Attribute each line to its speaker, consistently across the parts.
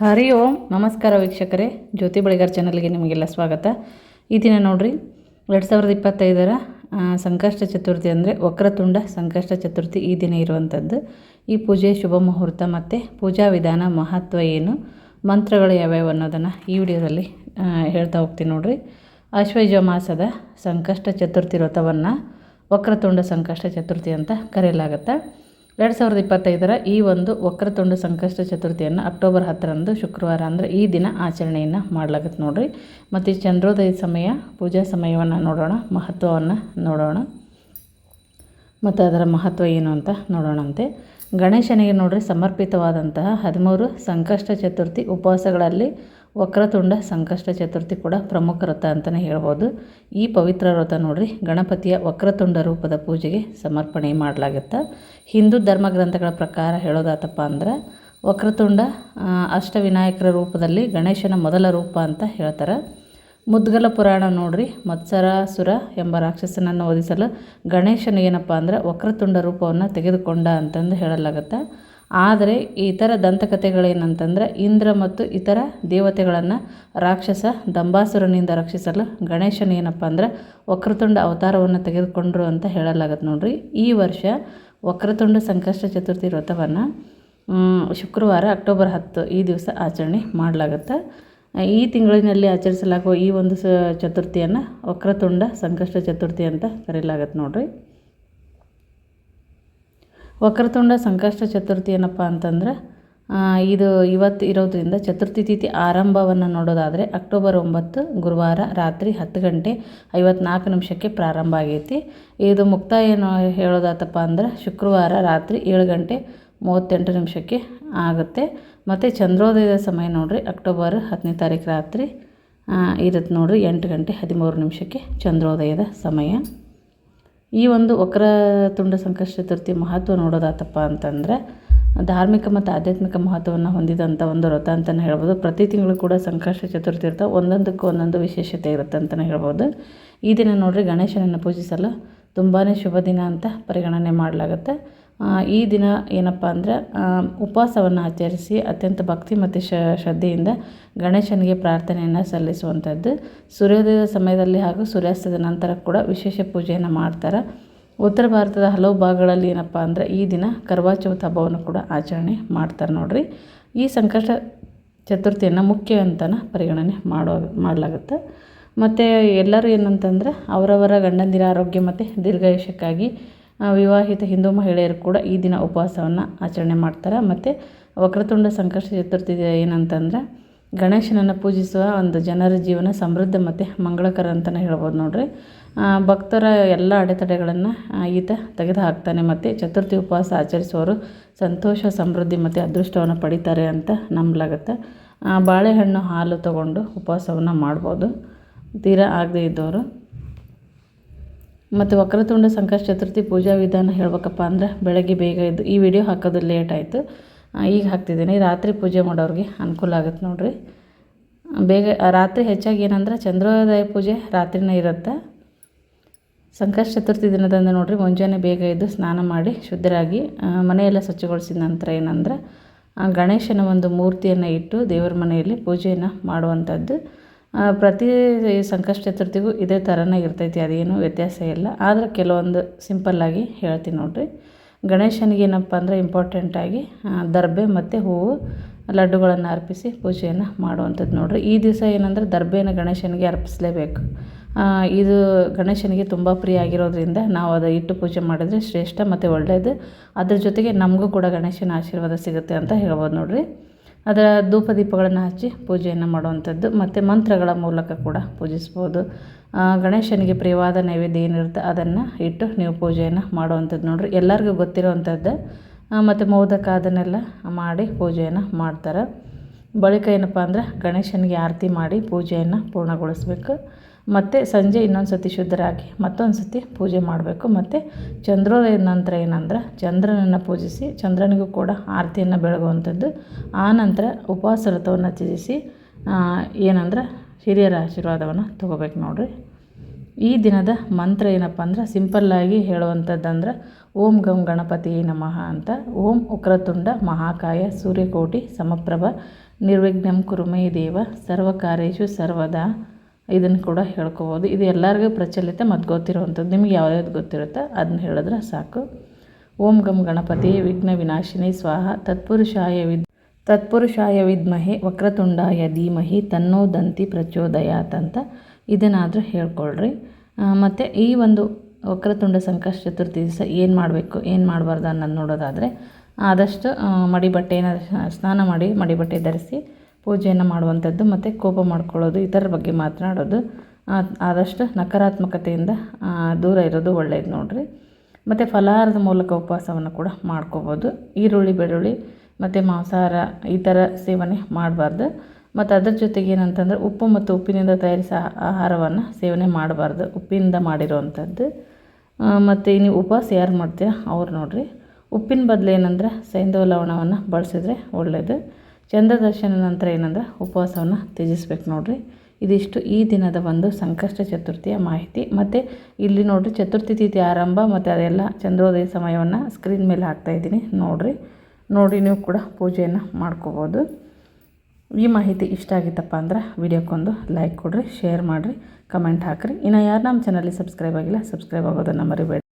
Speaker 1: ಹರಿ ಓಂ, ನಮಸ್ಕಾರ ವೀಕ್ಷಕರೇ. ಜ್ಯೋತಿ ಬಳಿಗಾರ್ ಚಾನಲ್ಗೆ ನಿಮಗೆಲ್ಲ ಸ್ವಾಗತ. ಈ ದಿನ ನೋಡಿರಿ, ಎರಡು ಸಾವಿರದ ಇಪ್ಪತ್ತೈದರ ಸಂಕಷ್ಟ ಚತುರ್ಥಿ ಅಂದರೆ ವಕ್ರತುಂಡ ಸಂಕಷ್ಟ ಚತುರ್ಥಿ ಈ ದಿನ ಇರುವಂಥದ್ದು ಈ ಪೂಜೆ ಶುಭ ಮುಹೂರ್ತ ಮತ್ತು ಪೂಜಾ ವಿಧಾನ ಮಹತ್ವ ಏನು, ಮಂತ್ರಗಳು ಯಾವ್ಯಾವು ಅನ್ನೋದನ್ನು ಈ ವಿಡಿಯೋದಲ್ಲಿ ಹೇಳ್ತಾ ಹೋಗ್ತೀನಿ ನೋಡಿರಿ. ಅಶ್ವಯುಜ ಮಾಸದ ಸಂಕಷ್ಟ ಚತುರ್ಥಿ ವ್ರತವನ್ನು ವಕ್ರತುಂಡ ಸಂಕಷ್ಟ ಚತುರ್ಥಿ ಅಂತ ಕರೆಯಲಾಗುತ್ತೆ. ಎರಡು ಸಾವಿರದ ಇಪ್ಪತ್ತೈದರ ಈ ಒಂದು ವಕ್ರತುಂಡ ಸಂಕಷ್ಟ ಚತುರ್ಥಿಯನ್ನು ಅಕ್ಟೋಬರ್ ಹತ್ತರಂದು ಶುಕ್ರವಾರ ಅಂದರೆ ಈ ದಿನ ಆಚರಣೆಯನ್ನು ಮಾಡಲಾಗುತ್ತೆ ನೋಡಿರಿ. ಮತ್ತು ಚಂದ್ರೋದಯ ಸಮಯ, ಪೂಜಾ ಸಮಯವನ್ನು ನೋಡೋಣ, ಮಹತ್ವವನ್ನು ನೋಡೋಣ. ಮತ್ತು ಅದರ ಮಹತ್ವ ಏನು ಅಂತ ನೋಡೋಣಂತೆ. ಗಣೇಶನಿಗೆ ನೋಡಿರಿ ಸಮರ್ಪಿತವಾದಂತಹ ಹದಿಮೂರು ಸಂಕಷ್ಟ ಚತುರ್ಥಿ ಉಪವಾಸಗಳಲ್ಲಿ ವಕ್ರತುಂಡ ಸಂಕಷ್ಟ ಚತುರ್ಥಿ ಕೂಡ ಪ್ರಮುಖ ವ್ರತ ಅಂತಲೇ ಹೇಳ್ಬೋದು. ಈ ಪವಿತ್ರ ವ್ರತ ನೋಡಿರಿ, ಗಣಪತಿಯ ವಕ್ರತುಂಡ ರೂಪದ ಪೂಜೆಗೆ ಸಮರ್ಪಣೆ ಮಾಡಲಾಗುತ್ತೆ? ಹಿಂದೂ ಧರ್ಮ ಗ್ರಂಥಗಳ ಪ್ರಕಾರ ಹೇಳೋದಾತಪ್ಪ ಅಂದ್ರೆ, ವಕ್ರತುಂಡ ಅಷ್ಟವಿನಾಯಕರ ರೂಪದಲ್ಲಿ ಗಣೇಶನ ಮೊದಲ ರೂಪ ಅಂತ ಹೇಳ್ತಾರೆ. ಮುದ್ಗಲ ಪುರಾಣ ನೋಡ್ರಿ, ಮತ್ಸರಾಸುರ ಎಂಬ ರಾಕ್ಷಸನನ್ನು ಓದಿಸಲು ಗಣೇಶನ ಏನಪ್ಪ ಅಂದ್ರೆ ವಕ್ರತುಂಡ ರೂಪವನ್ನು ತೆಗೆದುಕೊಂಡ ಅಂತಂದು ಹೇಳಲಾಗುತ್ತೆ? ಆದರೆ ಇತರ ದಂತಕಥೆಗಳೇನಂತಂದ್ರೆ ಇಂದ್ರ ಮತ್ತು ಇತರ ದೇವತೆಗಳನ್ನು ರಾಕ್ಷಸ ದಂಬಾಸುರನಿಂದ ರಕ್ಷಿಸಲು ಗಣೇಶನ ಏನಪ್ಪ ಅಂದ್ರೆ ವಕ್ರತುಂಡ ಅವತಾರವನ್ನು ತೆಗೆದುಕೊಂಡ್ರು ಅಂತ ಹೇಳಲಾಗತ್ತೆ ನೋಡ್ರಿ. ಈ ವರ್ಷ ವಕ್ರತುಂಡ ಸಂಕಷ್ಟ ಚತುರ್ಥಿ ವ್ರತವನ್ನು ಶುಕ್ರವಾರ ಅಕ್ಟೋಬರ್ ಹತ್ತು ಈ ದಿವಸ ಆಚರಣೆ ಮಾಡಲಾಗುತ್ತೆ. ಈ ತಿಂಗಳಿನಲ್ಲಿ ಆಚರಿಸಲಾಗುವ ಈ ಒಂದು ಸ, ಚತುರ್ಥಿಯನ್ನು ವಕ್ರತುಂಡ ಸಂಕಷ್ಟ ಚತುರ್ಥಿ ಅಂತ ಕರೆಯಲಾಗತ್ತೆ ನೋಡ್ರಿ. ವಕ್ರತುಂಡ ಸಂಕಷ್ಟ ಚತುರ್ಥಿ ಏನಪ್ಪ ಅಂತಂದ್ರೆ ಇದು ಇವತ್ತು ಇರೋದ್ರಿಂದ ಚತುರ್ಥಿ ತಿಥಿ ಆರಂಭವನ್ನು ನೋಡೋದಾದರೆ ಅಕ್ಟೋಬರ್ ಒಂಬತ್ತು ಗುರುವಾರ ರಾತ್ರಿ ಹತ್ತು ಗಂಟೆ ಐವತ್ನಾಲ್ಕು ನಿಮಿಷಕ್ಕೆ ಪ್ರಾರಂಭ ಆಗೈತಿ. ಇದು ಮುಕ್ತಾಯ ಏನು ಹೇಳೋದಾತಪ್ಪ ಅಂದ್ರೆ ಶುಕ್ರವಾರ ರಾತ್ರಿ ಏಳು ಗಂಟೆ ಮೂವತ್ತೆಂಟು ನಿಮಿಷಕ್ಕೆ ಆಗುತ್ತೆ. ಮತ್ತು ಚಂದ್ರೋದಯದ ಸಮಯ ನೋಡಿರಿ, ಅಕ್ಟೋಬರ್ ಹತ್ತನೇ ತಾರೀಕು ರಾತ್ರಿ ಇರುತ್ತೆ ನೋಡಿರಿ ಎಂಟು ಗಂಟೆ ಹದಿಮೂರು ನಿಮಿಷಕ್ಕೆ ಚಂದ್ರೋದಯದ ಸಮಯ. ಈ ಒಂದು ವಕ್ರ ತುಂಡ ಸಂಕಷ್ಟ ಚತುರ್ಥಿ ಮಹತ್ವ ನೋಡೋದಾತಪ್ಪ ಅಂತಂದರೆ, ಧಾರ್ಮಿಕ ಮತ್ತು ಆಧ್ಯಾತ್ಮಿಕ ಮಹತ್ವವನ್ನು ಹೊಂದಿದಂಥ ಒಂದು ವ್ರತ ಅಂತಲೇ ಹೇಳ್ಬೋದು. ಪ್ರತಿ ತಿಂಗಳು ಕೂಡ ಸಂಕಷ್ಟ ಚತುರ್ಥಿ ಇರ್ತಾವೆ ಒಂದೊಂದಕ್ಕೂ ಒಂದೊಂದು ವಿಶೇಷತೆ ಇರುತ್ತೆ ಅಂತಲೇ ಹೇಳ್ಬೋದು. ಈ ದಿನ ನೋಡ್ರಿ ಗಣೇಶನನ್ನು ಪೂಜಿಸಲು ತುಂಬಾ ಶುಭ ದಿನ ಅಂತ ಪರಿಗಣನೆ ಮಾಡಲಾಗುತ್ತೆ. ಈ ದಿನ ಏನಪ್ಪ ಅಂದರೆ ಉಪವಾಸವನ್ನು ಆಚರಿಸಿ ಅತ್ಯಂತ ಭಕ್ತಿ ಮತ್ತು ಶ್ರದ್ಧೆಯಿಂದ ಗಣೇಶನಿಗೆ ಪ್ರಾರ್ಥನೆಯನ್ನು ಸಲ್ಲಿಸುವಂಥದ್ದು ಸೂರ್ಯೋದಯದ ಸಮಯದಲ್ಲಿ ಹಾಗೂ ಸೂರ್ಯಾಸ್ತದ ನಂತರ ಕೂಡ ವಿಶೇಷ ಪೂಜೆಯನ್ನು ಮಾಡ್ತಾರೆ. ಉತ್ತರ ಭಾರತದ ಹಲವು ಭಾಗಗಳಲ್ಲಿ ಏನಪ್ಪ ಅಂದರೆ, ಈ ದಿನ ಕರ್ವಾ ಚೌತ್ ಹಬ್ಬವನ್ನು ಕೂಡ ಆಚರಣೆ ಮಾಡ್ತಾರೆ ನೋಡಿರಿ. ಈ ಸಂಕಷ್ಟ ಚತುರ್ಥಿಯನ್ನು ಮುಖ್ಯ ಅಂತನ ಪರಿಗಣನೆ ಮಾಡೋ ಮಾಡಲಾಗುತ್ತೆ. ಮತ್ತು ಎಲ್ಲರೂ ಏನಂತಂದ್ರೆ, ಅವರವರ ಗಂಡಂದಿರ ಆರೋಗ್ಯ ಮತ್ತು ದೀರ್ಘಾಯುಷ್ಯಕ್ಕಾಗಿ ವಿವಾಹಿತ ಹಿಂದೂ ಮಹಿಳೆಯರು ಕೂಡ ಈ ದಿನ ಉಪವಾಸವನ್ನು ಆಚರಣೆ ಮಾಡ್ತಾರೆ. ಮತ್ತು ವಕ್ರತುಂಡ ಸಂಕಷ್ಟ ಚತುರ್ಥಿ ಏನಂತಂದ್ರೆ, ಗಣೇಶನನ್ನು ಪೂಜಿಸುವ ಒಂದು ಜನರ ಜೀವನ ಸಮೃದ್ಧ ಮತ್ತು ಮಂಗಳಕರ ಅಂತಲೇ ಹೇಳ್ಬೋದು ನೋಡ್ರಿ. ಭಕ್ತರ ಎಲ್ಲ ಅಡೆತಡೆಗಳನ್ನು ಈತ ತೆಗೆದು ಹಾಕ್ತಾನೆ ಮತ್ತು ಚತುರ್ಥಿ ಉಪವಾಸ ಆಚರಿಸುವವರು ಸಂತೋಷ, ಸಮೃದ್ಧಿ ಮತ್ತು ಅದೃಷ್ಟವನ್ನು ಪಡಿತಾರೆ ಅಂತ ನಂಬಲಾಗತ್ತೆ. ಬಾಳೆಹಣ್ಣು ಹಾಲು ತಗೊಂಡು ಉಪವಾಸವನ್ನು ಮಾಡ್ಬೋದು. ತೀರಾ ಆಗದೇ ಇದ್ದವರು. ಮತ್ತು ವಕ್ರತುಂಡ ಸಂಕಷ್ಟ ಚತುರ್ಥಿ ಪೂಜಾ ವಿಧಾನ ಹೇಳ್ಬೇಕಪ್ಪ ಅಂದ್ರೆ ಬೆಳಗ್ಗೆ ಬೇಗ ಇದ್ದು ಈ ವಿಡಿಯೋ ಹಾಕೋದು ಲೇಟ್ ಆಯಿತು. ಈಗ ಹಾಕ್ತಿದ್ದೀನಿ. ರಾತ್ರಿ ಪೂಜೆ ಮಾಡೋರಿಗೆ ಅನುಕೂಲ ಆಗುತ್ತೆ ನೋಡಿರಿ. ಬೇಗ, ರಾತ್ರಿ ಹೆಚ್ಚಾಗಿ ಏನಂದ್ರೆ ಚಂದ್ರೋದಯ ಪೂಜೆ ರಾತ್ರಿನೇ ಇರುತ್ತೆ. ಸಂಕಷ್ಟ ಚತುರ್ಥಿ ದಿನದಂದು ನೋಡಿರಿ ಮುಂಜಾನೆ ಬೇಗ ಇದ್ದು ಸ್ನಾನ ಮಾಡಿ ಶುದ್ಧರಾಗಿ ಮನೆಯೆಲ್ಲ ಸ್ವಚ್ಛಗೊಳಿಸಿದ ನಂತರ ಏನಂದ್ರೆ ಗಣೇಶನ ಒಂದು ಮೂರ್ತಿಯನ್ನು ಇಟ್ಟು ದೇವರ ಮನೆಯಲ್ಲಿ ಪೂಜೆಯನ್ನು ಮಾಡುವಂಥದ್ದು. ಪ್ರತಿ ಸಂಕಷ್ಟ ಚತುರ್ಥಿಗೂ ಇದೇ ಥರನೇ ಇರ್ತೈತಿ, ಅದೇನು ವ್ಯತ್ಯಾಸ ಇಲ್ಲ. ಆದರೆ ಕೆಲವೊಂದು ಸಿಂಪಲ್ಲಾಗಿ ಹೇಳ್ತೀನಿ ನೋಡಿರಿ. ಗಣೇಶನಿಗೆ ಏನಪ್ಪ ಅಂದರೆ ಇಂಪಾರ್ಟೆಂಟಾಗಿ ದರ್ಬೆ ಮತ್ತು ಹೂವು ಲಡ್ಡುಗಳನ್ನು ಅರ್ಪಿಸಿ ಪೂಜೆಯನ್ನು ಮಾಡುವಂಥದ್ದು ನೋಡಿರಿ. ಈ ದಿವಸ ಏನಂದ್ರೆ ದರ್ಬೆಯನ್ನು ಗಣೇಶನಿಗೆ ಅರ್ಪಿಸಲೇಬೇಕು. ಇದು ಗಣೇಶನಿಗೆ ತುಂಬ ಪ್ರಿಯ ಆಗಿರೋದ್ರಿಂದ ನಾವು ಅದು ಇಟ್ಟು ಪೂಜೆ ಮಾಡಿದರೆ ಶ್ರೇಷ್ಠ ಮತ್ತು ಒಳ್ಳೆಯದು ಅದ್ರ ಜೊತೆಗೆ ನಮಗೂ ಕೂಡ ಗಣೇಶನ ಆಶೀರ್ವಾದ ಸಿಗುತ್ತೆ ಅಂತ ಹೇಳ್ಬೋದು ನೋಡ್ರಿ. ಅದರ ಧೂಪ ದೀಪಗಳನ್ನು ಹಚ್ಚಿ ಪೂಜೆಯನ್ನು ಮಾಡುವಂಥದ್ದು, ಮತ್ತು ಮಂತ್ರಗಳ ಮೂಲಕ ಕೂಡ ಪೂಜಿಸ್ಬೋದು. ಗಣೇಶನಿಗೆ ಪ್ರಿಯವಾದ ನೈವೇದ್ಯ ಏನಿರುತ್ತೆ ಅದನ್ನು ಇಟ್ಟು ನೀವು ಪೂಜೆಯನ್ನು ಮಾಡುವಂಥದ್ದು ನೋಡಿರಿ. ಎಲ್ಲರಿಗೂ ಗೊತ್ತಿರುವಂಥದ್ದು ಮತ್ತು ಮೋದಕ ಅದನ್ನೆಲ್ಲ ಮಾಡಿ ಪೂಜೆಯನ್ನು ಮಾಡ್ತಾರೆ. ಬಳಿಕ ಏನಪ್ಪ ಅಂದ್ರೆ ಗಣೇಶನಿಗೆ ಆರತಿ ಮಾಡಿ ಪೂಜೆಯನ್ನು ಪೂರ್ಣಗೊಳಿಸ್ಬೇಕು. ಮತ್ತು ಸಂಜೆ ಇನ್ನೊಂದು ಸತಿ ಶುದ್ಧರಾಗಿ ಮತ್ತೊಂದು ಸತಿ ಪೂಜೆ ಮಾಡಬೇಕು. ಮತ್ತು ಚಂದ್ರೋದಯದ ನಂತರ ಏನಂದ್ರೆ ಚಂದ್ರನನ್ನು ಪೂಜಿಸಿ ಚಂದ್ರನಿಗೂ ಕೂಡ ಆರತಿಯನ್ನು ಬೆಳಗುವಂಥದ್ದು. ಆ ನಂತರ ಉಪವಾಸ ವ್ರತವನ್ನು ತ್ಯಜಿಸಿ ಏನಂದ್ರೆ ಹಿರಿಯರ ಆಶೀರ್ವಾದವನ್ನು ತೊಗೋಬೇಕು ನೋಡಿರಿ. ಈ ದಿನದ ಮಂತ್ರ ಏನಪ್ಪ ಅಂದ್ರೆ ಸಿಂಪಲ್ಲಾಗಿ ಹೇಳುವಂಥದ್ದಂದ್ರೆ ಓಂ ಗಂ ಗಣಪತಿ ನಮಃ ಅಂತ. ಓಂ ಉಕ್ರತುಂಡ ಮಹಾಕಾಯ ಸೂರ್ಯಕೋಟಿ ಸಮಪ್ರಭ ನಿರ್ವಿಘ್ನಂ ಕುರುಮೇ ದೇವ ಸರ್ವಕಾರೇಶು ಸರ್ವದಾ. ಇದನ್ನು ಕೂಡ ಹೇಳ್ಕೊಬೋದು. ಇದು ಎಲ್ಲರಿಗೂ ಪ್ರಚಲಿತ ಮತ್ತು ಗೊತ್ತಿರುವಂಥದ್ದು. ನಿಮ್ಗೆ ಯಾವ್ಯಾವ್ದು ಗೊತ್ತಿರುತ್ತೆ ಅದನ್ನ ಹೇಳಿದ್ರೆ ಸಾಕು. ಓಂ ಗಂ ಗಣಪತಿ ವಿಘ್ನ ವಿನಾಶಿನಿ ಸ್ವಾಹ ತತ್ಪುರುಷಾಯ ವಿದ್ ತತ್ಪುರುಷಾಯ ವಿದ್ಮಹೆ ವಕ್ರತುಂಡಾಯ ಧೀಮಹಿ ತನ್ನೋ ದಂತಿ ಪ್ರಚೋದಯಾತ್ ಅಂತ ಇದನ್ನಾದರೂ ಹೇಳ್ಕೊಳ್ರಿ. ಮತ್ತು ಈ ಒಂದು ವಕ್ರತುಂಡ ಸಂಕಷ್ಟ ಚತುರ್ಥಿ ದಿವಸ ಏನು ಮಾಡಬೇಕು, ಏನು ಮಾಡಬಾರ್ದು ಅನ್ನೋದು ನೋಡೋದಾದರೆ ಆದಷ್ಟು ಮಡಿ ಬಟ್ಟೆನ ಸ್ನಾನ ಮಾಡಿ ಮಡಿ ಬಟ್ಟೆ ಧರಿಸಿ ಪೂಜೆಯನ್ನು ಮಾಡುವಂಥದ್ದು ಮತ್ತು ಕೋಪ ಮಾಡ್ಕೊಳ್ಳೋದು ಇತರ ಬಗ್ಗೆ ಮಾತನಾಡೋದು. ಆದಷ್ಟು ನಕಾರಾತ್ಮಕತೆಯಿಂದ ದೂರ ಇರೋದು ಒಳ್ಳೆಯದು ನೋಡಿರಿ. ಮತ್ತು ಫಲಹಾರದ ಮೂಲಕ ಉಪವಾಸವನ್ನು ಕೂಡ ಮಾಡ್ಕೋಬೋದು. ಈರುಳ್ಳಿ, ಬೆಳ್ಳುಳ್ಳಿ ಮತ್ತು ಮಾಂಸಾಹಾರ ಈ ಥರ ಸೇವನೆ ಮಾಡಬಾರ್ದು. ಮತ್ತು ಅದರ ಜೊತೆಗೆ ಏನಂತಂದರೆ ಉಪ್ಪು ಮತ್ತು ಉಪ್ಪಿನಿಂದ ತಯಾರಿಸಿದ ಆಹಾರವನ್ನು ಸೇವನೆ ಮಾಡಬಾರ್ದು, ಉಪ್ಪಿನಿಂದ ಮಾಡಿರೋವಂಥದ್ದು. ಮತ್ತು ನೀವು ಉಪವಾಸ ಯಾರು ಮಾಡ್ತೀರಾ ಅವ್ರು ನೋಡಿರಿ. ಉಪ್ಪಿನ ಬದಲು ಏನಂದ್ರೆ ಸೈಂಧವ ಲವಣವನ್ನು ಬಳಸಿದ್ರೆ ಒಳ್ಳೆಯದು ಚಂದ್ರ ದರ್ಶನ ನಂತರ ಏನಂದ್ರೆ ಉಪವಾಸವನ್ನು ತ್ಯಜಿಸ್ಬೇಕು ನೋಡಿರಿ. ಇದಿಷ್ಟು ಈ ದಿನದ ಒಂದು ಸಂಕಷ್ಟ ಚತುರ್ಥಿಯ ಮಾಹಿತಿ. ಮತ್ತು ಇಲ್ಲಿ ನೋಡಿರಿ, ಚತುರ್ಥಿ ತಿಥಿ ಆರಂಭ ಮತ್ತು ಅದೆಲ್ಲ ಚಂದ್ರೋದಯ ಸಮಯವನ್ನು ಸ್ಕ್ರೀನ್ ಮೇಲೆ ಹಾಕ್ತಾಯಿದ್ದೀನಿ ನೋಡಿರಿ. ನೋಡಿ ನೀವು ಕೂಡ ಪೂಜೆಯನ್ನು ಮಾಡ್ಕೋಬೋದು. ಈ ಮಾಹಿತಿ ಇಷ್ಟ ಆಗಿತ್ತಪ್ಪ ಅಂದ್ರೆ ವಿಡಿಯೋಕ್ಕೊಂದು ಲೈಕ್ ಕೊಡಿರಿ ಶೇರ್ ಮಾಡಿರಿ ಕಮೆಂಟ್ ಹಾಕಿರಿ. ಇನ್ನು ಯಾರು ನಮ್ಮ ಚಾನಲ್ಗೆ ಸಬ್ಸ್ಕ್ರೈಬ್ ಆಗಿಲ್ಲ ಸಬ್ಸ್ಕ್ರೈಬ್ ಆಗೋದನ್ನು ಮರಿಬೇಡಿ.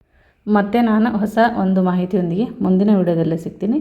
Speaker 1: ಮತ್ತೆ ನಾನು ಹೊಸ ಒಂದು ಮಾಹಿತಿಯೊಂದಿಗೆ ಮುಂದಿನ ವಿಡಿಯೋದಲ್ಲೇ ಸಿಗ್ತೀನಿ.